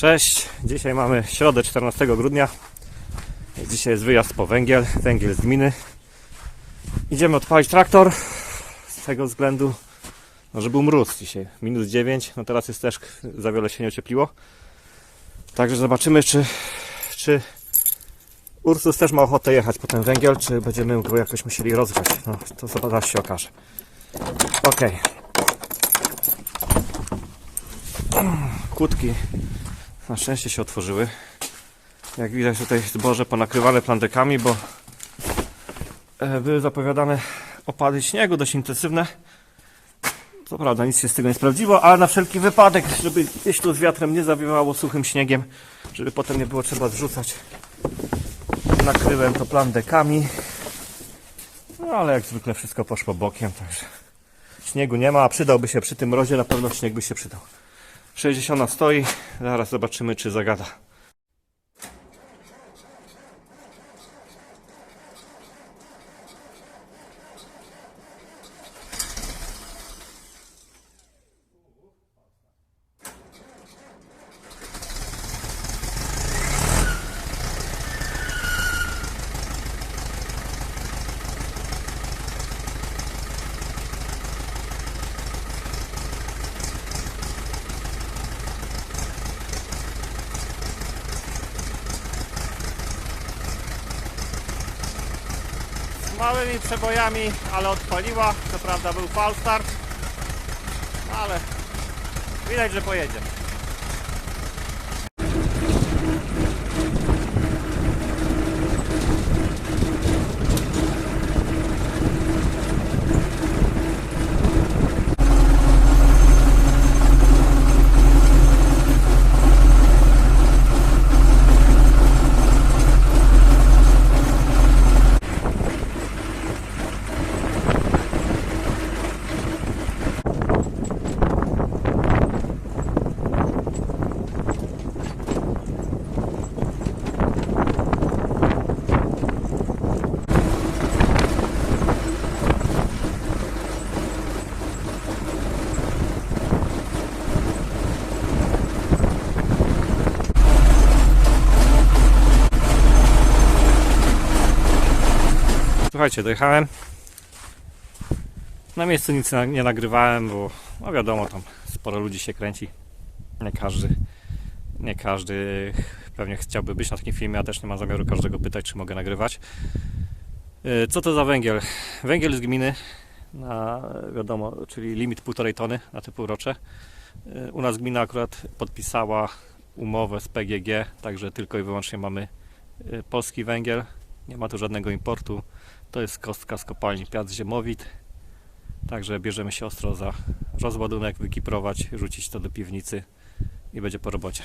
Cześć, dzisiaj mamy środę 14 grudnia. Dzisiaj jest wyjazd po węgiel, węgiel z gminy. Idziemy odpalić traktor z tego względu, no, że był mróz dzisiaj, minus 9, no teraz jest też za wiele się nie ociepliło. Także zobaczymy, czy, czy Ursus też ma ochotę jechać po ten węgiel, czy będziemy go jakoś musieli rozgrzać. No, to zaraz się okaże. Okej. Kłódki na szczęście się otworzyły. Jak widać tutaj zboże ponakrywane plandekami, bo e, były zapowiadane opady śniegu dość intensywne. Co prawda nic się z tego nie sprawdziło, ale na wszelki wypadek, żeby gdzieś tu z wiatrem nie zawiewało suchym śniegiem, żeby potem nie było trzeba zrzucać. Nakryłem to plandekami. No ale jak zwykle wszystko poszło bokiem, także śniegu nie ma, a przydałby się przy tym mrozie, na pewno śnieg by się przydał. 60 stoi, zaraz zobaczymy czy zagada. Małymi przebojami, ale odpaliła. Co prawda był fal start, ale widać, że pojedzie. Słuchajcie, dojechałem. Na miejscu nic nie nagrywałem, bo no wiadomo, tam sporo ludzi się kręci. Nie każdy, nie każdy pewnie chciałby być na takim filmie, a też nie mam zamiaru każdego pytać, czy mogę nagrywać. Yy, Co to za węgiel? Węgiel z gminy, na, wiadomo, czyli limit 1,5 tony na te półrocze. Yy, U nas gmina akurat podpisała umowę z PGG, także tylko i wyłącznie mamy yy, polski węgiel. Nie ma tu żadnego importu. To jest kostka z kopalni Piast Ziemowit. Także bierzemy się ostro za rozładunek, wykiprować, rzucić to do piwnicy i będzie po robocie.